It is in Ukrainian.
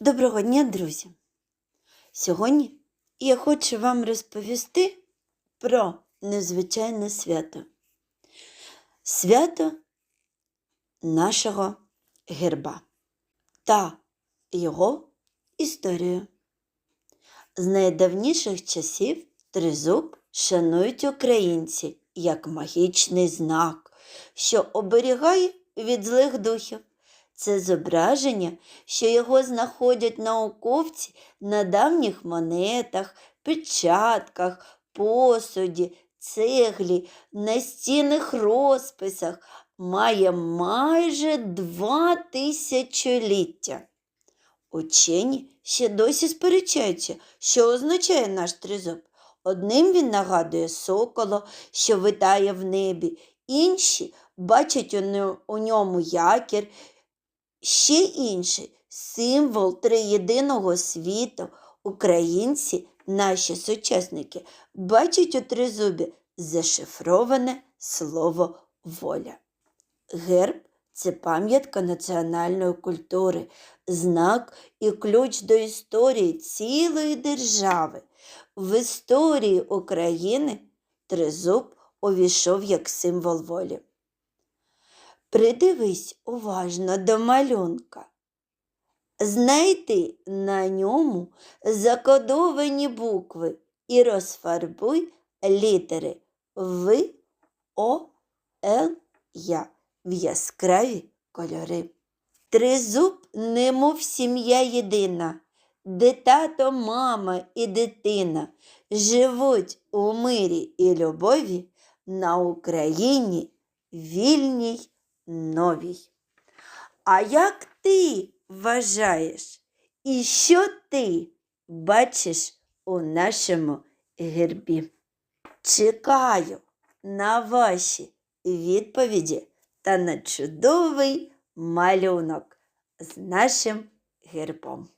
Доброго дня, друзі! Сьогодні я хочу вам розповісти про незвичайне свято. Свято нашого герба та його історію. З найдавніших часів тризуб шанують українці як магічний знак, що оберігає від злих духів. Це зображення, що його знаходять науковці на давніх монетах, печатках, посуді, цеглі, настінних розписах, має майже два тисячоліття. Учені ще досі сперечаються, що означає наш тризуб. Одним він нагадує сокола, що витає в небі, інші бачать у ньому якір, Ще інший символ триєдиного світу. Українці, наші сучасники, бачать у тризубі зашифроване слово воля. Герб це пам'ятка національної культури, знак і ключ до історії цілої держави. В історії України тризуб увійшов як символ волі. Придивись уважно до малюнка. Знайди на ньому закодовані букви і розфарбуй літери В, О, Л, Я в яскраві кольори. Тризуб, немов сім'я єдина, де тато, мама і дитина живуть у мирі і любові на Україні вільній новій. А як ти вважаєш, і що ти бачиш у нашому гербі? Чекаю на ваші відповіді та на чудовий малюнок з нашим гербом.